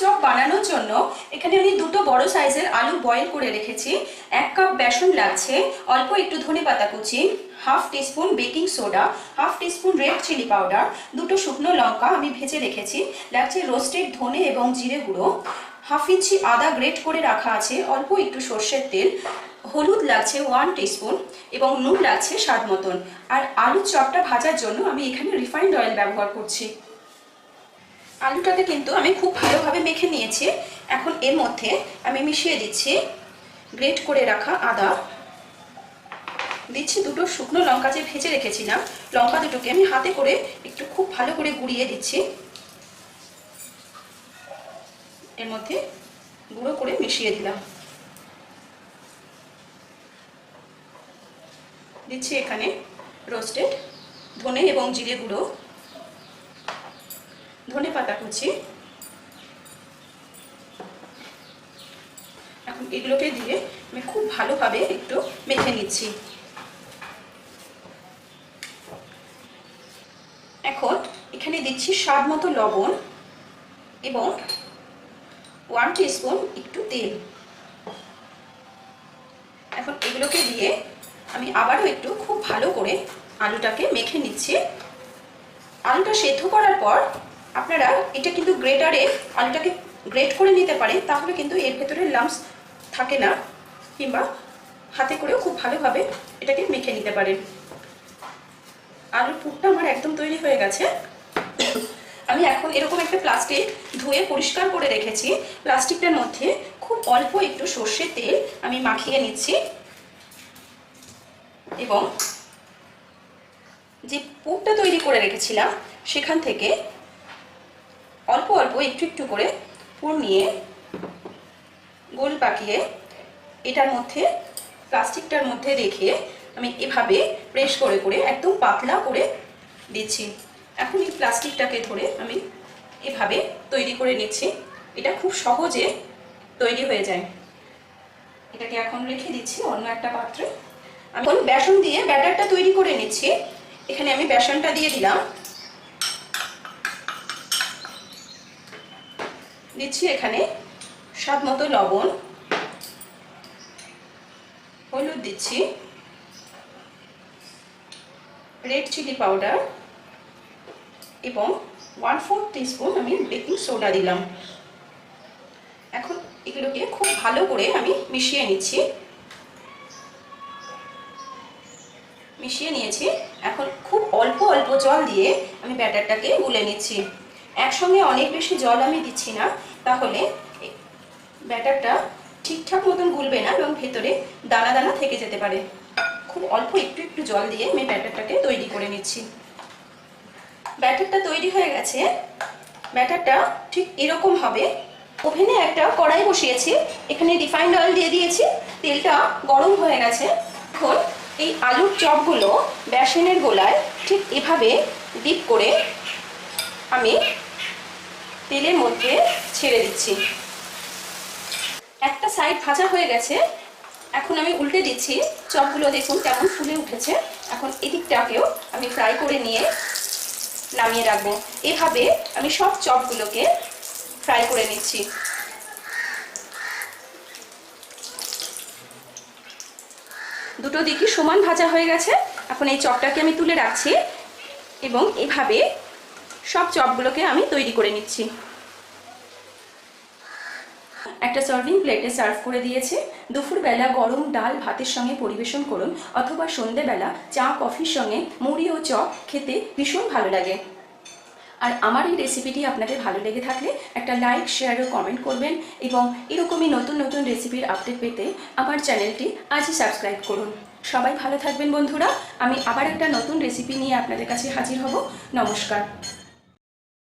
Chop বানানোর জন্য এখানে আমি দুটো বড় সাইজের আলু বয়েল করে রেখেছি। এক কাপ বেসন লাগছে, অল্প একটু ধনে পাতা কুচি, half teaspoon baking soda, half teaspoon red chilli powder, দুটো শুকনো লঙ্কা আমি ভেজে রেখেছি। লাগছে রোস্টেড ধনে এবং জিরে গুঁড়ো। হাফ ইঞ্চি আদা গ্রেট করে রাখা আছে, অল্প একটু সর্ষের তেল। হলুদ লাগছে ওয়ান টিস্পুন এবং নুন লাগছে স্বাদ মতন। আর আলুর চপটা ভাজার জন্য আমি এখানে রিফাইন্ড অয়েল ব্যবহার করছি। আলুটাকে কিন্তু আমি খুব ভালোভাবে মেখে নিয়েছি। এখন এর মধ্যে আমি মিশিয়ে দিচ্ছি, গ্রেট করে রাখা আদা। দিচ্ছি দুটো শুকনো লঙ্কা যে ভেজে রেখেছিলাম, লঙ্কা দুটোকে আমি হাতে করে একটু খুব ভালো করে গুঁড়িয়ে দিচ্ছি। এর মধ্যে গুঁড়ো করে মিশিয়ে দিলাম। দিচ্ছি এখানে রোস্টেড ধনে এবং জিরে গুঁড়ো। ধনে পাতা কুচি। এখন এগুলোকে দিয়ে আমি খুব ভালোভাবে একটু মেখে নিচ্ছি। এখন এখানে দিচ্ছি স্বাদ মতো লবণ এবং ওয়ান স্পুন একটু তেল। এখন এগুলোকে দিয়ে আমি আবারও একটু খুব ভালো করে আলুটাকে মেখে নিচ্ছি। আলুটা সেদ্ধ করার পর আপনারা এটা কিন্তু গ্রেটারে আলুটাকে গ্রেট করে নিতে পারেন তাহলে কিন্তু এর ভেতরে লাম্পস থাকে না, কিংবা হাতে করেও খুব ভালোভাবে এটাকে মেখে নিতে পারেন। আলুর পুরটা আমার একদম তৈরি হয়ে গেছে। আমি এখন এরকম একটা প্লাস্টিক ধুয়ে পরিষ্কার করে রেখেছি। প্লাস্টিকটার মধ্যে খুব অল্প একটু সর্ষের তেল আমি মাখিয়ে নিচ্ছি। এবং যে পুরটা তৈরি করে রেখেছিলাম, সেখান থেকে অল্প অল্প, একটু একটু করে পুর নিয়ে গোল পাকিয়ে এটার মধ্যে, প্লাস্টিকটার মধ্যে রেখে আমি এভাবে প্রেস করে করে, একদম পাতলা করে দিচ্ছি। এখন এই প্লাস্টিকটাকে ধরে আমি এভাবে তৈরি করে নিচ্ছি। এটা খুব সহজে তৈরি হয়ে যায়। এটাকে এখন রেখে দিচ্ছি অন্য একটা পাত্রে। আমি এখন বেসন দিয়ে ব্যাটারটা তৈরি করে নিচ্ছি। এখানে আমি বেসনটা দিয়ে দিলাম। দিচ্ছি এখানে স্বাদ মতো লবণ, হলুদ দিচ্ছি, রেড চিলি পাউডার এবং ওয়ান ফোর টিস্পুন আমি বেকিং সোডা দিলাম। এখন এগুলোকে খুব ভালো করে আমি মিশিয়ে নিচ্ছি। মিশিয়ে নিয়েছি। এখন খুব অল্প অল্প জল দিয়ে আমি ব্যাটারটাকে গুলে নিচ্ছি। একসঙ্গে অনেক বেশি জল আমি দিচ্ছি না, তাহলে ব্যাটারটা ঠিকঠাক মতন গুলবে না এবং ভেতরে দানা দানা থেকে যেতে পারে। খুব অল্প একটু একটু জল দিয়ে আমি ব্যাটারটাকে তৈরি করে নিচ্ছি। ব্যাটারটা তৈরি হয়ে গেছে। ব্যাটারটা ঠিক এরকম হবে। ওভেনে একটা কড়াই বসিয়েছি, এখানে রিফাইন্ড অয়েল দিয়ে দিয়েছি, তেলটা গরম হয়ে গেছে। এখন এই আলুর চপগুলো বেসনের গোলায় ঠিক এভাবে ডিপ করে আমি তেলের মধ্যে ছেড়ে দিচ্ছি। একটা সাইড ভাজা হয়ে গেছে। এখন আমি উল্টে দিচ্ছি। চপগুলো দেখুন কেমন ফুলে উঠেছে। এখন এদিকটাকেও আমি ফ্রাই করে নিয়ে নামিয়ে রাখব। এভাবে আমি সব চপগুলোকে ফ্রাই করে নিচ্ছি। দুটো দিকই সমান ভাজা হয়ে গেছে। এখন এই চপটাকে আমি তুলে রাখছি এবং এভাবে সব চপগুলোকে আমি তৈরি করে নিচ্ছি। একটা সার্ভিং প্লেটে সার্ভ করে দিয়েছে। দুপুরবেলা গরম ডাল ভাতের সঙ্গে পরিবেশন করুন অথবা সন্ধেবেলা চা, কফির সঙ্গে মুড়ি ও চপ খেতে ভীষণ ভালো লাগে। আর আমার এই রেসিপিটি আপনাদের ভালো লেগে থাকলে একটা লাইক শেয়ার ও কমেন্ট করবেন এবং এরকমই নতুন নতুন রেসিপির আপডেট পেতে আমার চ্যানেলটি আজই সাবস্ক্রাইব করুন। সবাই ভালো থাকবেন বন্ধুরা। আমি আবার একটা নতুন রেসিপি নিয়ে আপনাদের কাছে হাজির হব। নমস্কার।